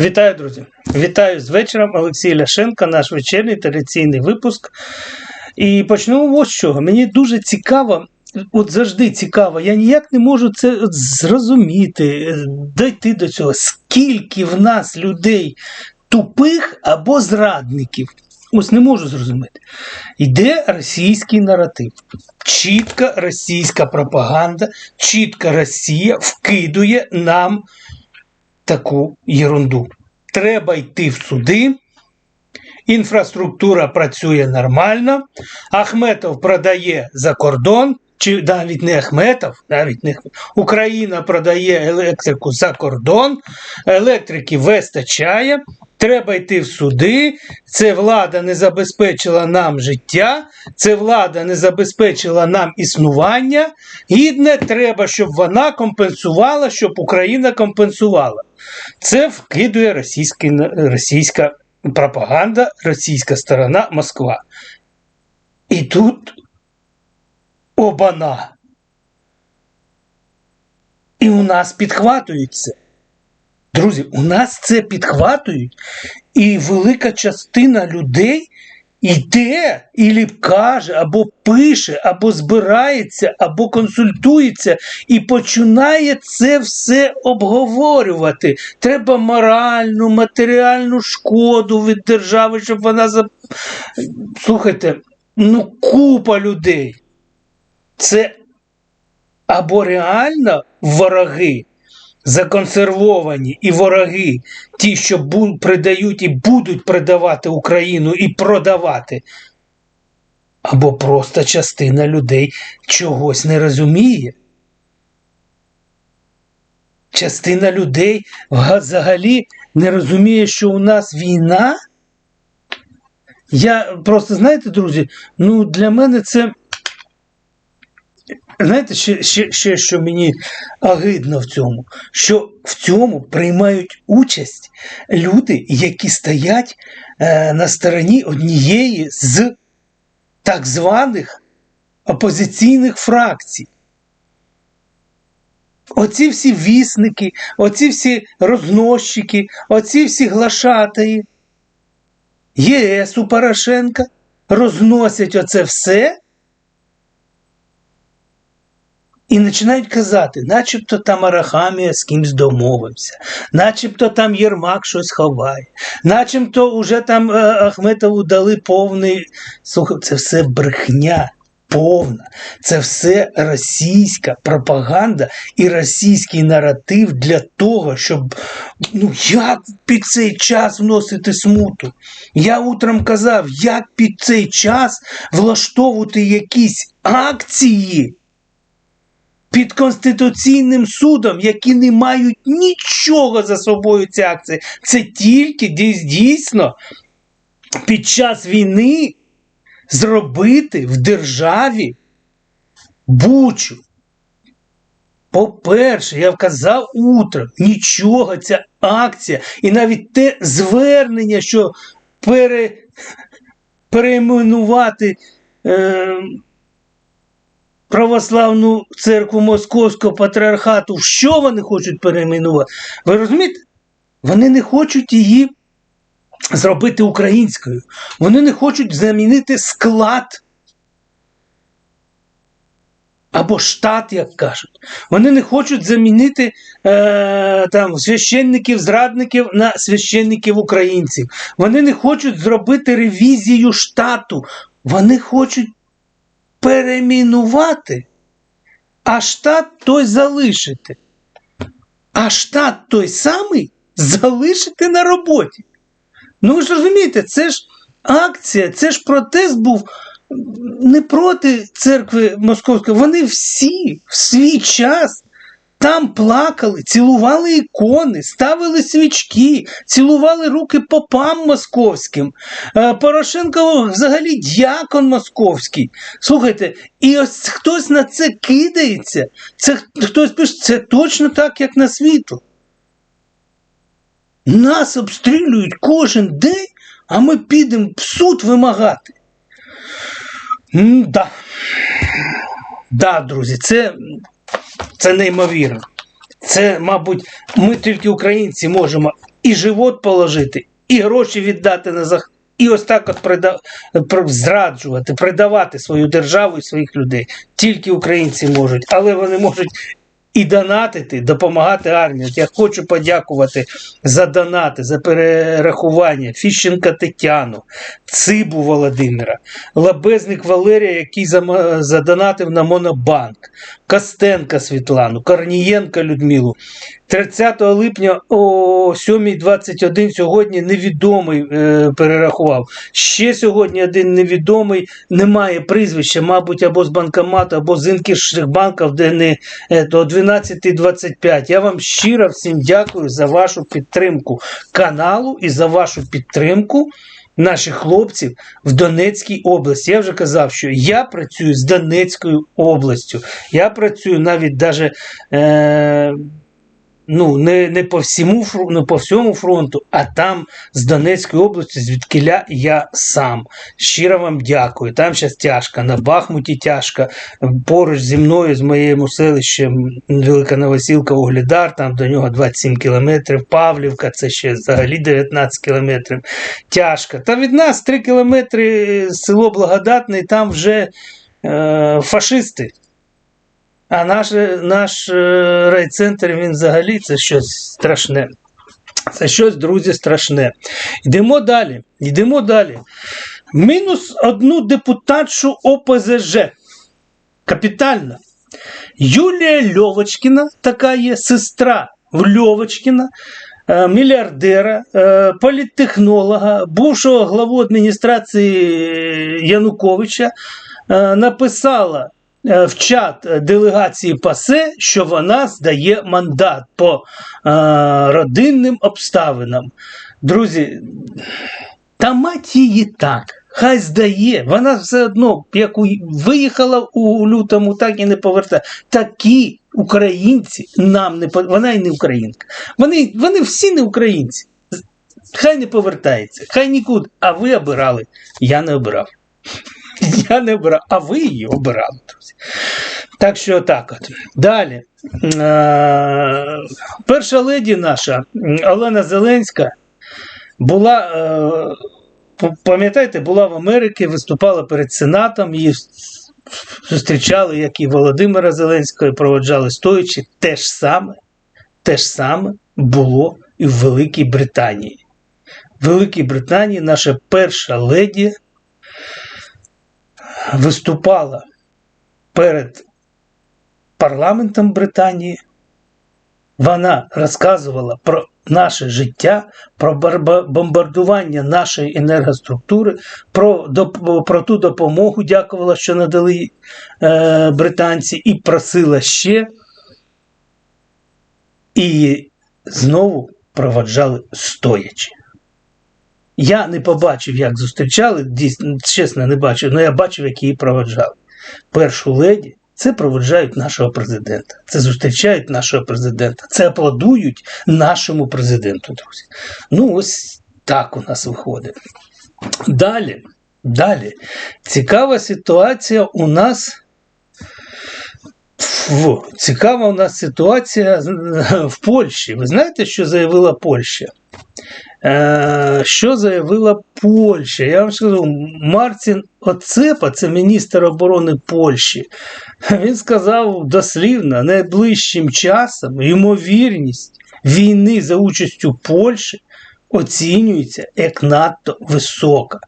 Вітаю, друзі! Вітаю з вечором. Олексій Ляшенко, наш вечірній традиційний випуск. І почнемо ось з чого. Мені дуже цікаво, от завжди цікаво, я ніяк не можу це зрозуміти, дойти до цього, скільки в нас людей тупих або зрадників. Ось не можу зрозуміти. Йде російський наратив. Чітка російська пропаганда, чітка Росія вкидує нам таку єрунду. Треба йти в суди. Інфраструктура працює нормально. Ахметов продає за кордон, чи навіть не Ахметов, навіть не Україна продає електрику за кордон, електрики вистачає. Треба йти в суди. Це влада не забезпечила нам життя, це влада не забезпечила нам існування. Гідне, треба, щоб вона компенсувала, щоб Україна компенсувала. Це вкидує російська пропаганда, російська сторона Москва. І тут обана. І у нас підхватують це. Друзі, у нас це підхватують, і велика частина людей йде і каже, або пише, або збирається, або консультується і починає це все обговорювати. Треба моральну, матеріальну шкоду від держави, щоб вона за. Слухайте, ну купа людей. Це або реально вороги законсервовані і вороги, ті, що придають і будуть придавати Україну і продавати, або просто частина людей чогось не розуміє. Частина людей взагалі не розуміє, що у нас війна. Я просто, знаєте, друзі, ну для мене це Знаєте, ще, ще, ще що мені агидно в цьому, що в цьому приймають участь люди, які стоять е, на стороні однієї з так званих опозиційних фракцій. Оці всі вісники, оці всі рознощики, оці всі глашатаї ЄС у Порошенка розносять оце все. І починають казати, начебто там Арахамія з кимсь домовився, начебто там Єрмак щось ховає, начебто вже там е, Ахметову дали повний. Слухай, це все брехня повна. Це все російська пропаганда і російський наратив для того, щоб ну як під цей час вносити смуту. Я утром казав, як під цей час влаштовувати якісь акції під Конституційним судом, які не мають нічого за собою ці акції. Це тільки дійсно під час війни зробити в державі бучу. По-перше, я вказав утром, нічого ця акція і навіть те звернення, що пере, перейменувати. Е, православну церкву Московського патріархату, що вони хочуть перейменувати? Ви розумієте? Вони не хочуть її зробити українською. Вони не хочуть замінити склад. Або штат, як кажуть. Вони не хочуть замінити е, там, священників-зрадників на священників українців. Вони не хочуть зробити ревізію штату. Вони хочуть перемінувати, а штат той залишити. А штат той самий залишити на роботі. Ну ви ж розумієте, це ж акція, це ж протест був не проти церкви Московської. Вони всі в свій час там плакали, цілували ікони, ставили свічки, цілували руки попам московським. Е, Порошенко взагалі дякон московський. Слухайте, і ось хтось на це кидається, це хтось пише, це точно так, як на світло. Нас обстрілюють кожен день, а ми підемо в суд вимагати. М да. Да, друзі, це це неймовірно. Це, мабуть, ми тільки українці можемо і живот положити, і гроші віддати на зах... І ось так от прида... пр- зраджувати, предавати свою державу і своїх людей. Тільки українці можуть, але вони можуть і донатити, допомагати армії. Я хочу подякувати за донати, за перерахування Фіщенка Тетяну, Цибу Володимира, Лабезник Валерія, який задонатив на Монобанк, Костенка Світлану, Корнієнка Людмилу. 30 липня о 7.21 сьогодні невідомий е, перерахував. Ще сьогодні один невідомий, немає прізвища, мабуть, або з банкомату, або з інших банків, де не е, то 12.25. Я вам щиро всім дякую за вашу підтримку каналу і за вашу підтримку наших хлопців в Донецькій області. Я вже казав, що я працюю з Донецькою областю. Я працюю навіть. Е- Ну, не, не по всьому не по всьому фронту, а там з Донецької області, звідкиля я сам. Щиро вам дякую. Там зараз тяжко, на Бахмуті тяжко. Поруч зі мною, з моїм селищем Велика Новосілка, Угледар, там до нього 27 кілометрів, Павлівка, це ще взагалі 19 кілометрів. Тяжко. Та від нас 3 кілометри село Благодатне, і там вже е, фашисти. А наш, наш е, райцентр він взагалі це щось страшне. Це щось, друзі, страшне. Йдемо далі. Йдемо далі. Мінус одну депутатшу ОПЗЖ. Капітально. Юлія Льовочкіна, така є сестра Льовочкіна, е, мільярдера, е, політтехнолога, бувшого главу адміністрації Януковича, написала в чат делегації ПАСЕ, що вона здає мандат по е, родинним обставинам. Друзі, та мать її так. Хай здає, вона все одно, як у- виїхала у лютому, так і не повертає. Такі українці нам не вона і не українка. Вони, вони всі не українці. Хай не повертається, хай нікуди. А ви обирали. Я не обирав. Я не обирав, а ви її обирали, друзі. Так що так от. Далі. Е, Перша леді наша Олена Зеленська була. е, Пам'ятаєте, була в Америці, виступала перед Сенатом, її зустрічали, як і Володимира Зеленського, і проводжали стоячи. Те ж саме, те ж саме було і в Великій Британії. В Великій Британії наша перша леді виступала перед парламентом Британії. Вона розказувала про наше життя, про бомбардування нашої енергоструктури, про, про ту допомогу, дякувала, що надали е, британці, і просила ще. І знову проводжали стоячи. Я не побачив, як зустрічали, дійсно, чесно, не бачив, але я бачив, як її проводжали. Першу леді це проводжають нашого президента. Це зустрічають нашого президента. Це аплодують нашому президенту, друзі. Ну, ось так у нас виходить. Далі, далі. Цікава ситуація у нас. В, цікава у нас ситуація в Польщі. Ви знаєте, що заявила Польща? Е, що заявила Польща? Я вам скажу, Мартін Оцепа, це міністр оборони Польщі. Він сказав дослівно, найближчим часом ймовірність війни за участю Польщі оцінюється як надто висока.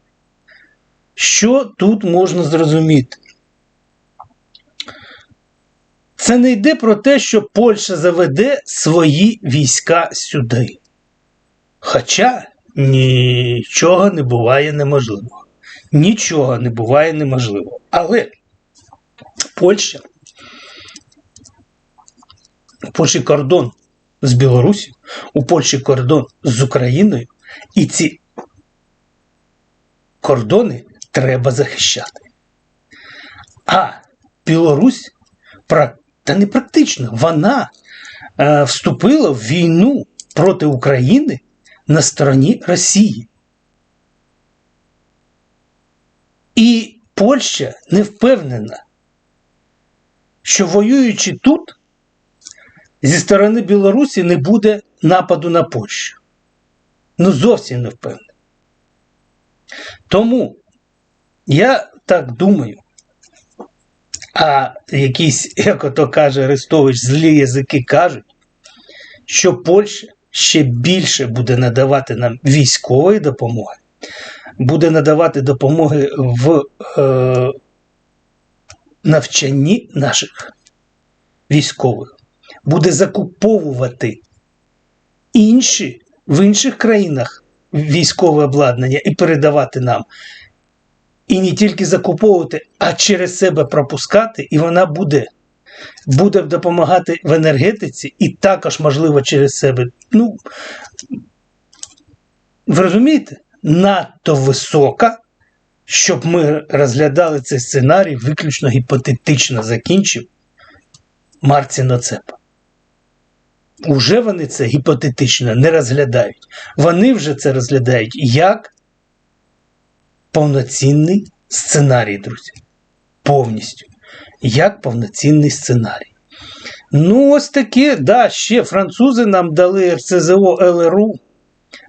Що тут можна зрозуміти? Це не йде про те, що Польща заведе свої війська сюди. Хоча нічого не буває неможливого. Нічого не буває неможливого. Але Польща, у Польщі кордон з Білорусі, у Польщі кордон з Україною, і ці кордони треба захищати. А Білорусь, та не практично, вона е, вступила в війну проти України на стороні Росії. І Польща не впевнена, що воюючи тут, зі сторони Білорусі не буде нападу на Польщу. Ну, зовсім не впевнений. Тому я так думаю, а якісь, як ото каже Арестович, злі язики кажуть, що Польща ще більше буде надавати нам військової допомоги, буде надавати допомоги в е, навчанні наших військових, буде закуповувати інші в інших країнах військове обладнання і передавати нам. І не тільки закуповувати, а через себе пропускати, і вона буде буде допомагати в енергетиці, і також, можливо, через себе. Ну, ви розумієте, надто висока, щоб ми розглядали цей сценарій виключно гіпотетично закінчив Марці Ноцепа. Уже вони це гіпотетично не розглядають. Вони вже це розглядають як повноцінний сценарій, друзі. Повністю. Як повноцінний сценарій. Ну, ось таке, да, ще французи нам дали РСЗО ЛРУ.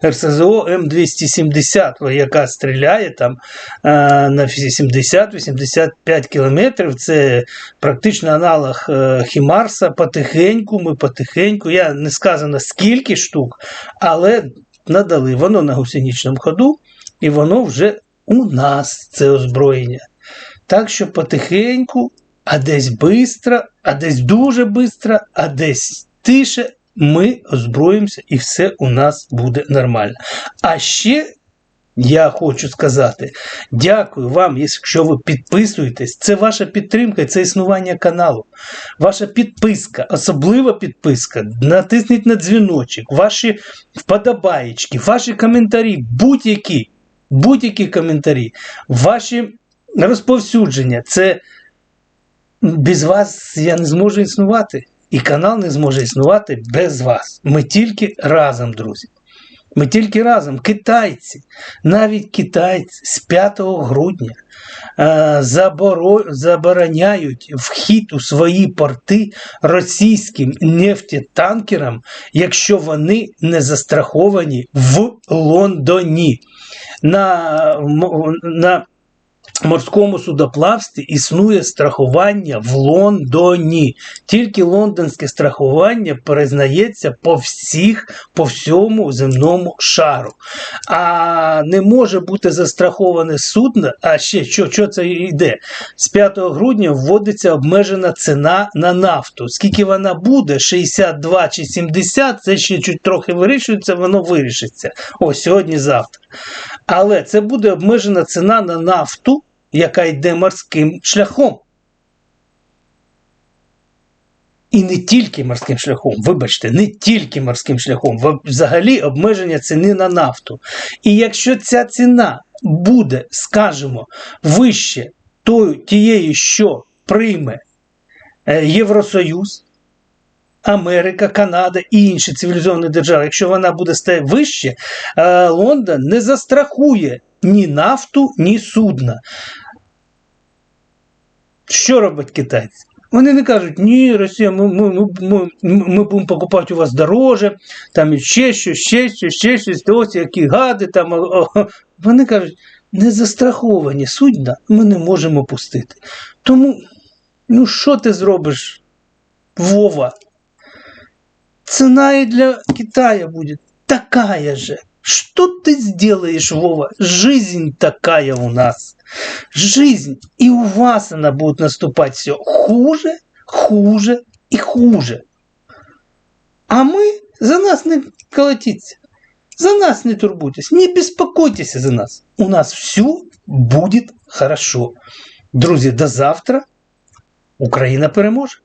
РСЗО М270, яка стріляє там а, на 70-85 кілометрів. Це практично аналог е, Хімарса. Потихеньку, ми потихеньку. Я не сказано скільки штук, але надали. Воно на гусеничному ходу, і воно вже у нас це озброєння. Так що потихеньку, а десь бистро, а десь дуже бистро, а десь тише ми озброїмося і все у нас буде нормально. А ще я хочу сказати, дякую вам, якщо ви підписуєтесь. Це ваша підтримка, це існування каналу. Ваша підписка, особлива підписка. Натисніть на дзвіночок, ваші вподобаєчки, ваші коментарі, будь-які, будь-які коментарі, ваші розповсюдження. Це без вас я не зможу існувати. І канал не зможе існувати без вас. Ми тільки разом, друзі. Ми тільки разом, китайці, навіть китайці з 5 грудня е, заборо, забороняють вхід у свої порти російським нефтетанкерам, якщо вони не застраховані в Лондоні. На, на морському судоплавстві існує страхування в Лондоні. Тільки лондонське страхування признається по всіх, по всьому земному шару. А не може бути застраховане судно. А ще що, що це йде? З 5 грудня вводиться обмежена ціна на нафту. Скільки вона буде, 62 чи 70, це ще чуть трохи вирішується, воно вирішиться. О, сьогодні-завтра. Але це буде обмежена ціна на нафту, яка йде морським шляхом. І не тільки морським шляхом, вибачте, не тільки морським шляхом, взагалі обмеження ціни на нафту. І якщо ця ціна буде, скажімо, вище тієї, що прийме е, Євросоюз, Америка, Канада і інші цивілізовані держави, якщо вона буде стати вище, е, Лондон не застрахує ні нафту, ні судна. Що робить китайці? Вони не кажуть, ні, Росія, ми ми, ми, ми, будемо покупати у вас дороже, там ще щось, ще щось, ще щось, ось які гади. там. О. Вони кажуть, не застраховані судна ми не можемо пустити. Тому, ну що ти зробиш, Вова? Ціна і для Китая буде такая же. Что ты сделаешь, Вова? Жизнь такая у нас. Жизнь. И у вас она будет наступать все хуже, хуже и хуже. А мы за нас не колотиться. За нас не турбуйтесь. Не беспокойтесь за нас. У нас все будет хорошо. Друзі, до завтра. Україна переможе.